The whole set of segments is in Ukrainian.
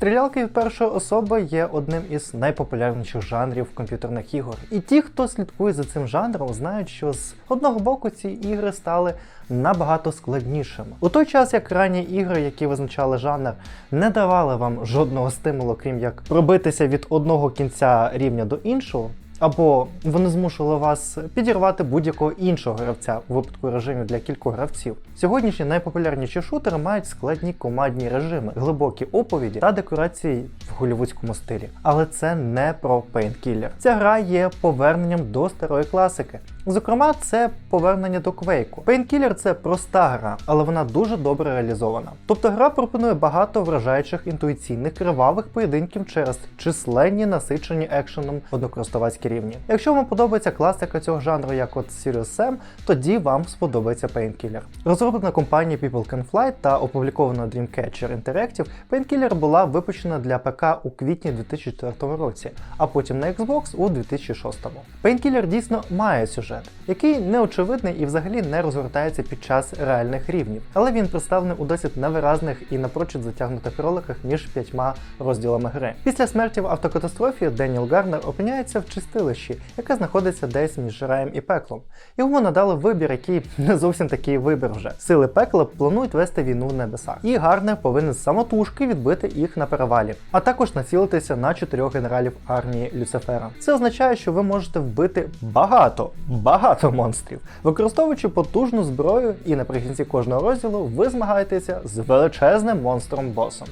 Стрілялки від першої особи є одним із найпопулярніших жанрів комп'ютерних ігор. І ті, хто слідкує за цим жанром, знають, що з одного боку ці ігри стали набагато складнішими. У той час, як ранні ігри, які визначали жанр, не давали вам жодного стимулу, крім як пробитися від одного кінця рівня до іншого. Або вони змушували вас підірвати будь-якого іншого гравця у випадку режимів для кількох гравців. Сьогоднішні найпопулярніші шутери мають складні командні режими, глибокі оповіді та декорації в голівудському стилі. Але це не про Painkiller. Ця гра є поверненням до старої класики. Зокрема, це повернення до Quake. Painkiller – це проста гра, але вона дуже добре реалізована. Тобто гра пропонує багато вражаючих інтуїційних кривавих поєдинків через численні насичені екшеном однокористувацькі рівні. Якщо вам подобається класика цього жанру, як от Serious Sam, тоді вам сподобається Painkiller. Розроблена компанією People Can Fly та опублікована Dreamcatcher Interactive, Painkiller була випущена для ПК у квітні 2004 році, а потім на Xbox у 2006. Painkiller дійсно має сюжет, який неочевидний і взагалі не розгортається під час реальних рівнів, але він представлений у досить невиразних і напрочуд затягнутих роликах між п'ятьма розділами гри. Після смерті в автокатастрофі Деніел Гарнер опиняється в чистилищі, яке знаходиться десь між раєм і пеклом. Йому надали вибір, який не зовсім такий вибір вже. Сили пекла планують вести війну в небесах, і Гарнер повинен самотужки відбити їх на перевалі, а також націлитися на чотирьох генералів армії Люцифера. Це означає, що ви можете вбити багато, багато монстрів, використовуючи потужну зброю, і наприкінці кожного розділу ви змагаєтеся з величезним монстром-босом.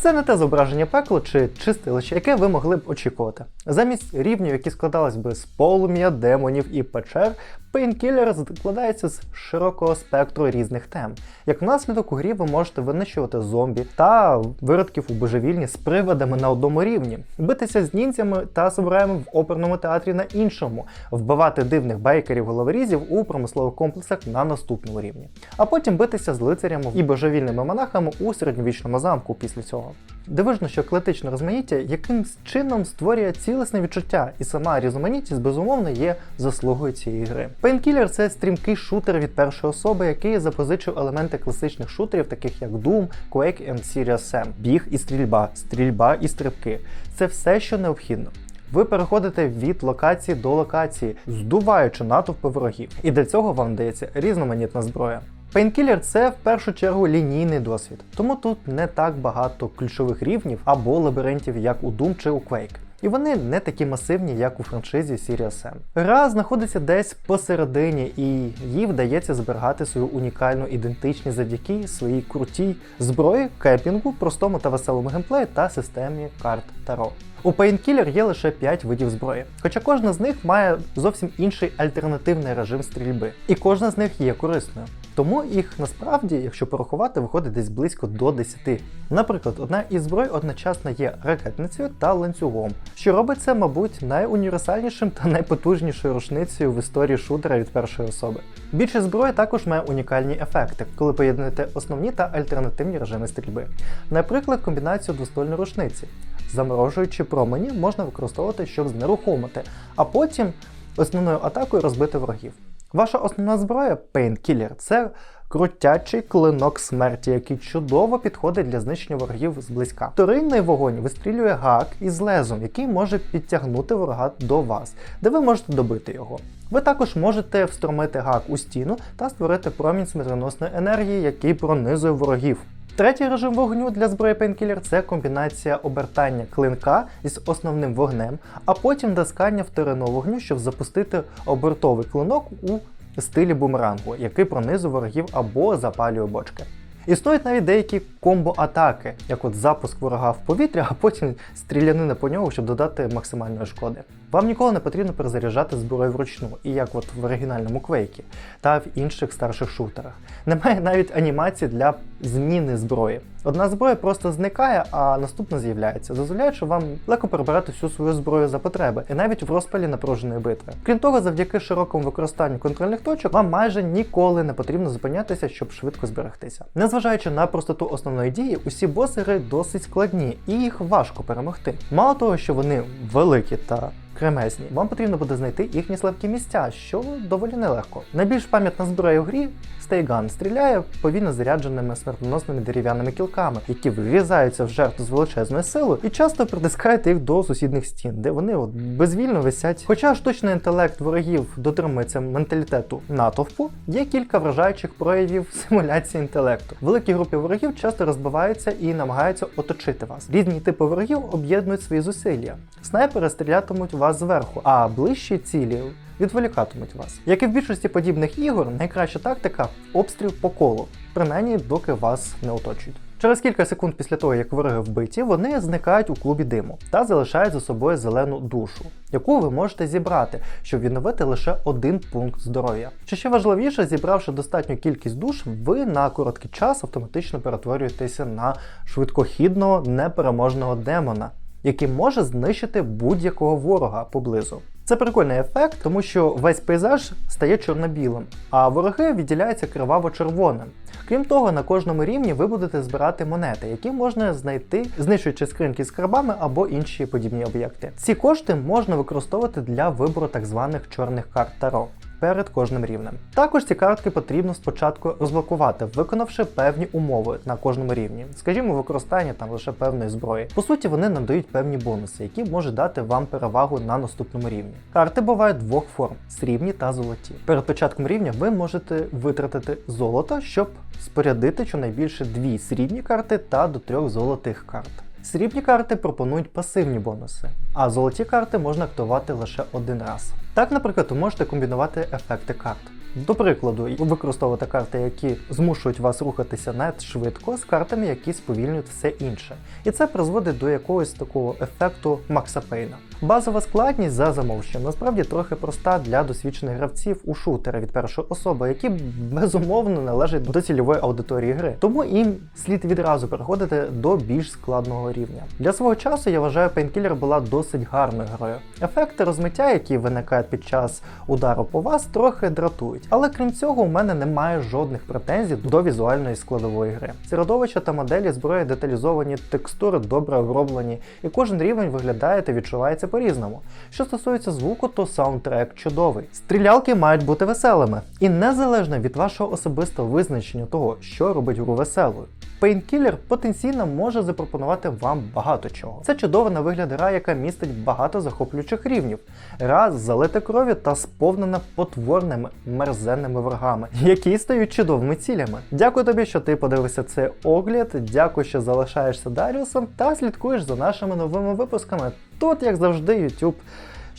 Це не те зображення пекло чи чистилище, яке ви могли б очікувати. Замість рівнів, які складались би з полум'я, демонів і печер, Painkiller складається з широкого спектру різних тем. Як наслідок у грі ви можете винищувати зомбі та виродків у божевільні з приводами на одному рівні, битися з ніндзями та самураями в оперному театрі на іншому, вбивати дивних байкерів головорізів у промислових комплексах на наступному рівні, а потім битися з лицарями і божевільними монахами у середньовічному замку після цього. Дивижно, що клетичне розмаїття якимсь чином створює цілісне відчуття, і сама різноманітність безумовно є заслугою цієї гри. Painkiller – це стрімкий шутер від першої особи, який запозичив елементи класичних шутерів, таких як Doom, Quake and Serious Sam. Біг і стрільба, стрільба і стрибки. Це все, що необхідно. Ви переходите від локації до локації, здуваючи натовпи ворогів, і для цього вам дається різноманітна зброя. Painkiller – це в першу чергу лінійний досвід, тому тут не так багато ключових рівнів або лабіринтів, як у Doom чи у Quake. І вони не такі масивні, як у франшизі Serious M. Гра знаходиться десь посередині, і їй вдається зберігати свою унікальну ідентичність завдяки своїй крутій зброї, кемпінгу, простому та веселому геймплею та системі карт Таро. У Painkiller є лише 5 видів зброї, хоча кожна з них має зовсім інший альтернативний режим стрільби, і кожна з них є корисною. Тому їх насправді, якщо порахувати, виходить десь близько до 10. Наприклад, одна із зброй одночасно є ракетницею та ланцюгом, що робить це, мабуть, найуніверсальнішим та найпотужнішою рушницею в історії шутера від першої особи. Більшість зброї також має унікальні ефекти, коли поєднуєте основні та альтернативні режими стрільби. Наприклад, комбінацію двоствольної рушниці. Заморожуючи промені можна використовувати, щоб знерухомити, а потім основною атакою розбити ворогів. Ваша основна зброя Painkiller – це крутячий клинок смерті, який чудово підходить для знищення ворогів зблизька. Вторинний вогонь вистрілює гак із лезом, який може підтягнути ворога до вас, де ви можете добити його. Ви також можете встромити гак у стіну та створити промінь смертоносної енергії, який пронизує ворогів. Третій режим вогню для зброї Painkiller – це комбінація обертання клинка із основним вогнем, а потім доскання вторинного вогню, щоб запустити обертовий клинок у стилі бумерангу, який пронизує ворогів або запалює бочки. Існують навіть деякі комбо-атаки, як от запуск ворога в повітря, а потім стрілянина по нього, щоб додати максимальної шкоди. Вам ніколи не потрібно перезаряджати зброю вручну, і як от в оригінальному Quake та в інших старших шутерах. Немає навіть анімації для зміни зброї. Одна зброя просто зникає, а наступна з'являється, дозволяючи вам легко перебирати всю свою зброю за потреби, і навіть в розпалі напруженої битви. Крім того, завдяки широкому використанню контрольних точок, вам майже ніколи не потрібно зупинятися, щоб швидко зберегтися. Незважаючи на простоту основної дії, усі боси гри досить складні і їх важко перемогти. Мало того, що вони великі та кремезні. Вам потрібно буде знайти їхні слабкі місця, що доволі нелегко. Найбільш пам'ятна зброя у грі Стейган стріляє повільно зарядженими смертоносними дерев'яними кілками, які врізаються в жертву з величезною силою і часто притискають їх до сусідних стін, де вони от безвільно висять. Хоча штучний інтелект ворогів дотримується менталітету натовпу, є кілька вражаючих проявів симуляції інтелекту. Великі групи ворогів часто розбиваються і намагаються оточити вас. Різні типи ворогів об'єднують свої зусилля. Снайпери стрілятимуть вас зверху, а ближчі цілі відволікатимуть вас. Як і в більшості подібних ігор, найкраща тактика обстріл по колу, принаймні доки вас не оточують. Через кілька секунд після того, як вороги вбиті, вони зникають у клубі диму та залишають за собою зелену душу, яку ви можете зібрати, щоб відновити лише один пункт здоров'я. Чи ще важливіше, зібравши достатню кількість душ, ви на короткий час автоматично перетворюєтеся на швидкохідного непереможного демона, який може знищити будь-якого ворога поблизу. Це прикольний ефект, тому що весь пейзаж стає чорно-білим, а вороги відділяються криваво-червоним. Крім того, на кожному рівні ви будете збирати монети, які можна знайти, знищуючи скриньки з карбами або інші подібні об'єкти. Ці кошти можна використовувати для вибору так званих чорних карт Таро. Перед кожним рівнем. Також ці картки потрібно спочатку розблокувати, виконавши певні умови на кожному рівні, скажімо, використання там лише певної зброї. По суті, вони надають певні бонуси, які можуть дати вам перевагу на наступному рівні. Карти бувають двох форм: срібні та золоті. Перед початком рівня ви можете витратити золото, щоб спорядити щонайбільше дві срібні карти та до трьох золотих карт. Срібні карти пропонують пасивні бонуси, а золоті карти можна активувати лише один раз. Так, наприклад, ви можете комбінувати ефекти карт. До прикладу, використовувати карти, які змушують вас рухатися навіть швидко, з картами, які сповільнюють все інше. І це призводить до якогось такого ефекту Макса Пейна. Базова складність за замовченням насправді трохи проста для досвідчених гравців у шутери від першої особи, які безумовно належать до цільової аудиторії гри. Тому їм слід відразу переходити до більш складного рівня. Для свого часу я вважаю, Painkiller була досить гарною грою. Ефекти розмиття, які виникають під час удару по вас, трохи дратують. Але крім цього, у мене немає жодних претензій до візуальної складової гри. Середовища та моделі зброї деталізовані, текстури добре оброблені, і кожен рівень виглядає та відчувається по-різному. Що стосується звуку, то саундтрек чудовий. Стрілялки мають бути веселими, і незалежно від вашого особистого визначення того, що робить гру веселою. Painkiller потенційно може запропонувати вам багато чого. Це чудова на вигляд гра, яка містить багато захоплюючих рівнів. Гра залита кров'ю та сповнена потворними мерзенними ворогами, які стають чудовими цілями. Дякую тобі, що ти подивився цей огляд. Дякую, що залишаєшся Даріусом та слідкуєш за нашими новими випусками. Тут, як завжди, YouTube.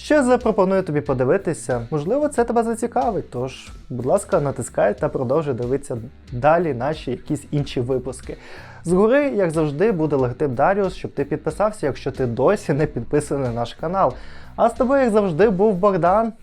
Ще запропоную тобі подивитися. Можливо, це тебе зацікавить. Тож, будь ласка, натискай та продовжуй дивитися далі наші якісь інші випуски. Згори, як завжди, буде логотип Даріус, щоб ти підписався, якщо ти досі не підписаний на наш канал. А з тобою, як завжди, був Богдан.